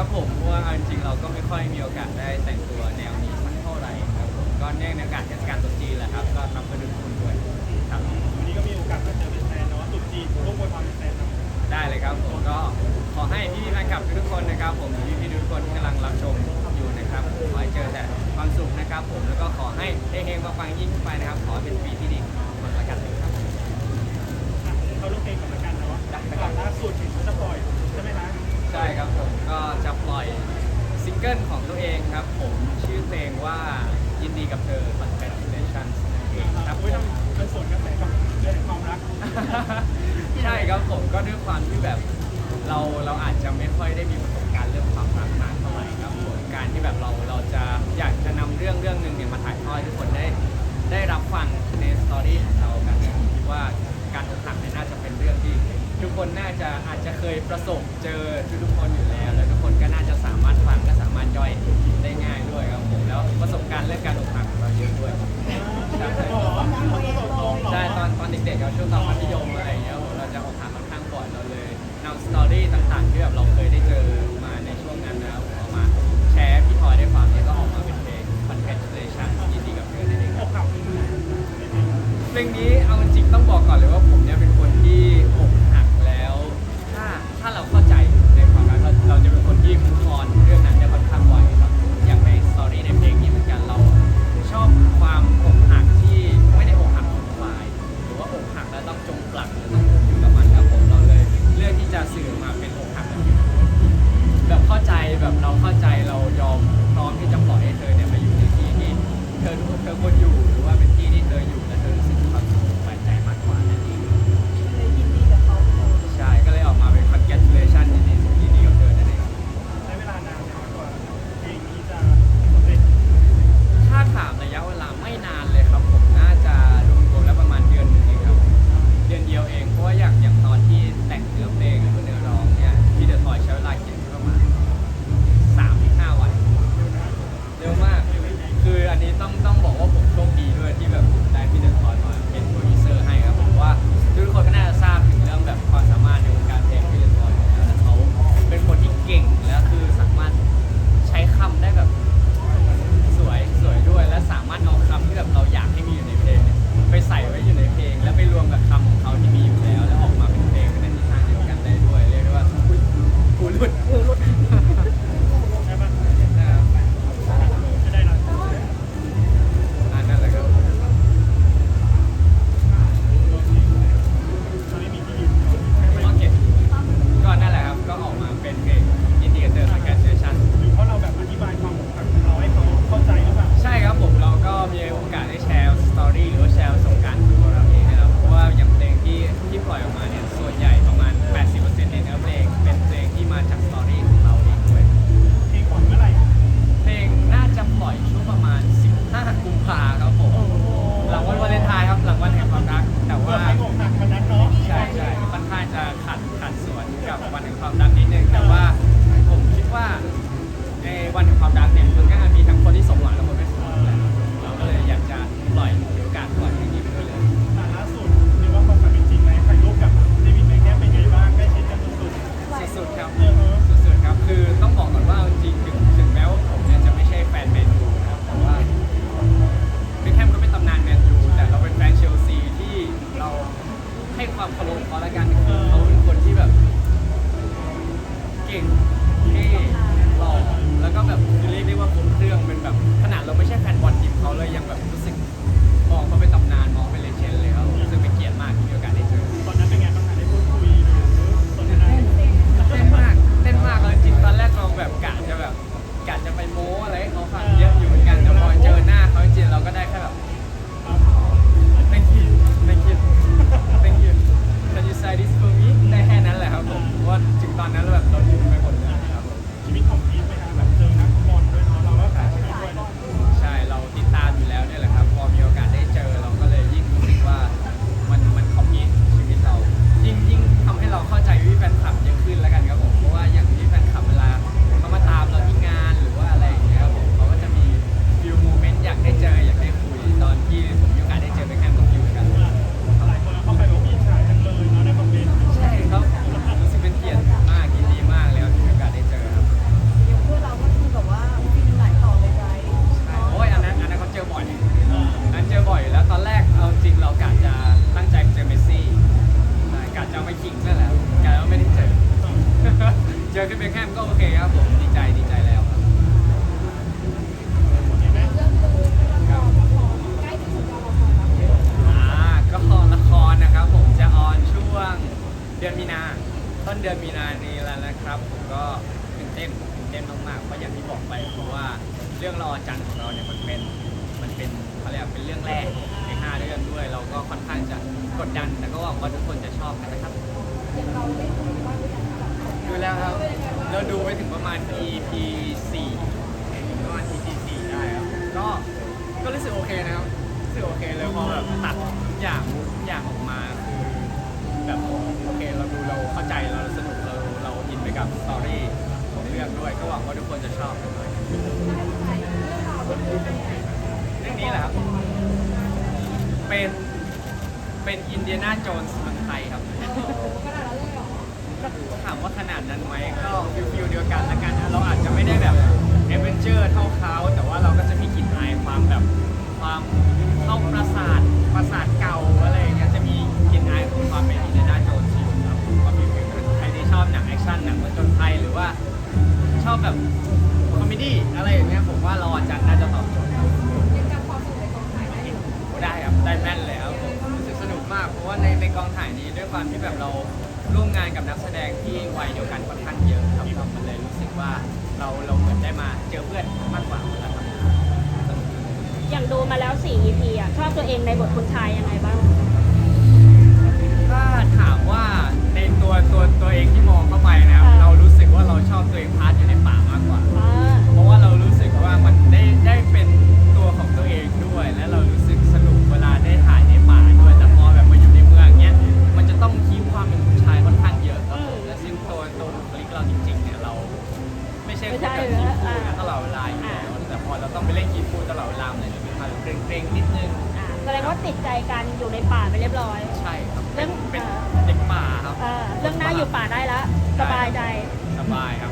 ครับผมเพราะว่าเอาจริงๆเราก็ไม่ค่อยมีโอกาสได้แต่งตัวแนวนี้สักเท่าไหร่ครับผมก็เนื่องในโอกาสเทศกาลตรุษจีนแหละครับก็ทำเพื่อทุกคนด้วยครับวันนี้ก็มีโอกาสมาเจอแฟนๆเนาะตุ๊จีนร่วมอวยพรแฟนๆเนาะได้เลยครับผมก็ขอให้พี่ๆแฟนคลับทุกๆคนนะครับ ผมพี่ๆทุกคนที่กำลังรับชมอยู่นะครับผมขอให้เจอแต่ความสุขนะครับ ผมแล้วก็ขอให้เฮงๆปังๆยิ่งขึ้นไปนะครับ ขอให้เป็นปีที่ดีของคนละกันเลยครับอะเขาลงเพลงกันละกันเนาะได้ก่อนล่าสุดเห็นเขาจะปล่อย ใช่ครับผมก็จะปล่อยซิงเกิลของตัวเองครับ ผมชื่อเพลงว่ายินดีกับเธอ Congratulations นั่ จะอาจจะเคยประสบเจอทุกๆคนอยู่แล้ว แล้วทุกคนก็น่าจะสามารถฟังก็สามารถย่อยได้ง่ายด้วยครับผมแล้วประสบการณ์เรื่องการอกหักของเราเยอะด้วยใช่หรอเขาจะตรงๆหรอใช่ตอนตอนเด็กๆเราช่วงตอนมัธยมอะไรอย่างเงี้ยผมเราจะอกหักค่อนข้างบ่อยเราเลยนำสตอรี่ต่างๆที่แบบเราเคยได้เจอมาในช่วงนั้นนะครับผมเอามาแชร์พี่ทอยได้ฟังเนี่ยก็ออกมาเป็นเพลง Congratulations ยินดีกับเธอนั่นเองคอรับกหักเพลงนี้เอาจริงๆต้องบอกก่อนเลยว่าผม ครับ เราดูไปถึงประมาณ EP 4ประมาณ EP 4ได้ครับ ก็ ก็รู้สึกโอเคนะครับ รู้สึกโอเคเลยพอแบบตัดทุกอย่างทุกอย่างออกมาคือแบบโอเคเราดูเราเข้าใจเราสนุกเราเราอินไปกับสตอรี่ของเรื่องด้วย ก็หวังว่าทุกคนจะชอบกันด้วยเรื่องราวเป็นยังไงเรื่องนี้แหละครับ เป็น เป็นอินเดียนาโจนส์เมืองไทยครับ ถามว่าขนาดนั้นไหมก็ฟิลฟิลเดียวกันละกันนะเราอาจจะไม่ได้แบบเอเวนเจอร์เท่าเขาแต่ว่าเราก็จะมีกลิ่นอายความแบบความเข้าปราสาทปราสาทเก่าอะไรอย่างเงี้ยจะมีกลิ่นอายของความเป็นอินเดียนาโจนส์อยู่ครับความฟิลฟิลนั้นใครที่ชอบหนังแอคชั่นหนังผจญภัยหรือว่าชอบแบบคอมเมดี้อะไรอย่างเงี้ยผมว่าเราอาจารย์น่าจะตอบโจทย์ครับยังจำความสนุกในกองถ่ายได้อยู่ได้ครับได้แม่นเลยครับผมรู้สึกสนุกมากเพราะว่าในในกองถ่ายนี้ด้วยความที่แบบเรา ร่วมงานกับนักแสดงที่วัยเดียวกันค่อนข้างเยอะครับเรามันเลยรู้สึกว่าเราเราเหมือนได้มาเจอเพื่อนมากกว่าเวลาทำงานสนุกอย่างดูมาแล้ว 4 EP อะชอบตัวเองในบทคุณชายยังไง ใช่คนแบบคีบพูดกันตลอดเวลาอยู่แล้วแต่พอเราต้องไปเล่นคีบพูดตลอดเวลามันเลยจะมีความเกรงๆนิดนึงอ่าแสดงว่าติดใจกันอยู่ในป่าไปเรียบร้อย ใช่ครับเรื่เป็อนงเป็นเด็กป่าครับ เออเรื่องหน้าอยู่ป่าได้แล้วสบายใจ สบายครับ